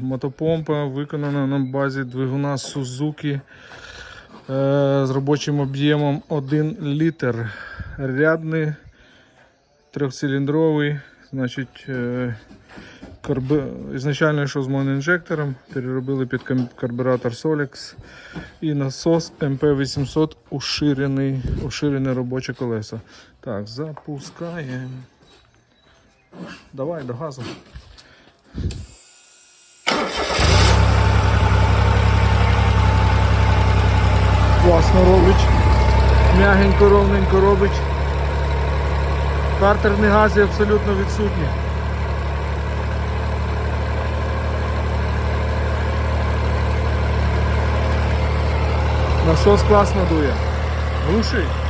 Мотопомпа виконана на базі двигуна Suzuki е, з робочим об'ємом 1 літр. Рядний, трьохциліндровий. Значить, е, карби... ізначально йшов з моноінжектором, переробили під карбюратор Solex і насос МП-800 уширений, уширене робоче колесо. Так, запускаємо. Давай до газу. Класно робить. М'ягенько, ровненько робить. Картерні гази абсолютно відсутні. Насос класно дує. Глушить.